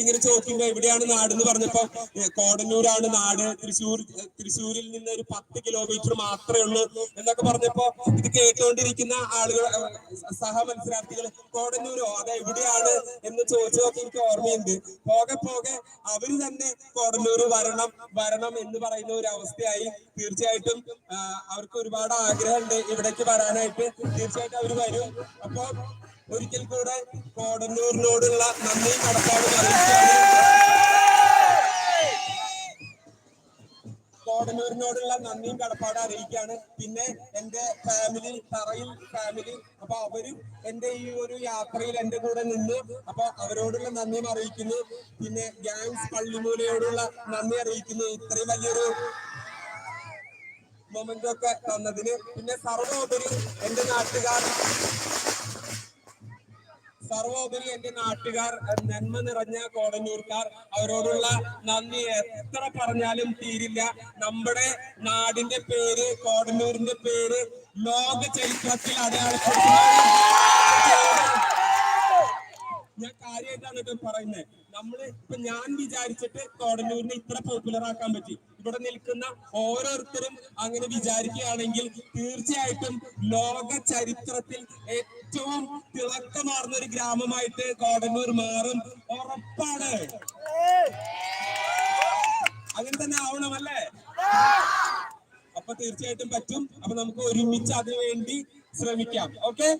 ഇങ്ങനെ ചോദിക്കുമ്പോ എവിടെയാണ് നാട് എന്ന് പറഞ്ഞപ്പോ കോടന്നൂരാണ് നാട്. തൃശ്ശൂർ തൃശ്ശൂരിൽ നിന്ന് ഒരു പത്ത് കിലോമീറ്റർ മാത്രമേ ഉള്ളൂ എന്നൊക്കെ പറഞ്ഞപ്പോ ഇത് കേട്ടുകൊണ്ടിരിക്കുന്ന ആളുകൾ സഹ മത്സരാർത്ഥികൾ കോടന്നൂരോ അത് എവിടെയാണ്? എന്ന് ചോദിച്ചതൊക്കെ എനിക്ക് ഓർമ്മയുണ്ട്. പോകെ പോകെ അവർ തന്നെ കോടന്നൂർ വരണം വരണം എന്ന് പറയുന്ന ഒരു അവസ്ഥയായി. തീർച്ചയായിട്ടും അവർക്ക് ഒരുപാട് ആഗ്രഹമുണ്ട് ഇവിടേക്ക് വരാനായിട്ട്. തീർച്ചയായിട്ടും അവർ വരും. അപ്പൊ ഒരിക്കൽ കൂടെ കോടന്നൂരിനോടുള്ള നന്ദി കടപ്പാടും അറിയിക്കുകയാണ്. കോടന്നൂരിനോടുള്ള നന്ദിയും കടപ്പാടും അറിയിക്കുകയാണ്. പിന്നെ എന്റെ ഫാമിലി തറയിൽ ഫാമിലി അപ്പൊ അവരും എന്റെ ഈ ഒരു യാത്രയിൽ എന്റെ കൂടെ നിന്നു അപ്പൊ അവരോടുള്ള നന്ദിയും അറിയിക്കുന്നു. പിന്നെ ഗാങ്സ് പള്ളിമൂലയോടുള്ള നന്ദി അറിയിക്കുന്നു. ഇത്രയും വലിയൊരു മൊമെന്റ് ഒക്കെ തന്നതിന്. പിന്നെ സർവോപരി എന്റെ നാട്ടുകാർ സർവോപരി എന്റെ നാട്ടുകാർ നന്മ നിറഞ്ഞ കോടന്നൂർക്കാർ അവരോടുള്ള നന്ദി. എത്ര പറഞ്ഞാലും തീരില്ല. നമ്മുടെ നാടിന്റെ പേര് കോടന്നൂരിന്റെ പേര് ലോക ചരിത്രത്തിൽ അടയാളപ്പെടുത്തുന്ന ഞാൻ കാര്യമായിട്ടാണ് ഇത് പറയുന്നത്. നമ്മൾ ഇപ്പൊ ഞാൻ വിചാരിച്ചിട്ട് കോടന്നൂരിനെ ഇത്ര പോപ്പുലർ ആക്കാൻ പറ്റി. ഇവിടെ നിൽക്കുന്ന ഓരോരുത്തരും അങ്ങനെ വിചാരിക്കുകയാണെങ്കിൽ തീർച്ചയായിട്ടും ലോക ചരിത്രത്തിൽ ഏറ്റവും തിളക്കമാർന്ന ഒരു ഗ്രാമമായിട്ട് കോടന്നൂർ മാറും. ഉറപ്പാണ്. അങ്ങനെ തന്നെ ആവണമല്ലേ അപ്പൊ തീർച്ചയായിട്ടും പറ്റും. അപ്പൊ നമുക്ക് ഒരുമിച്ച് അതിനുവേണ്ടി ശ്രമിക്കാം. ഓക്കെ?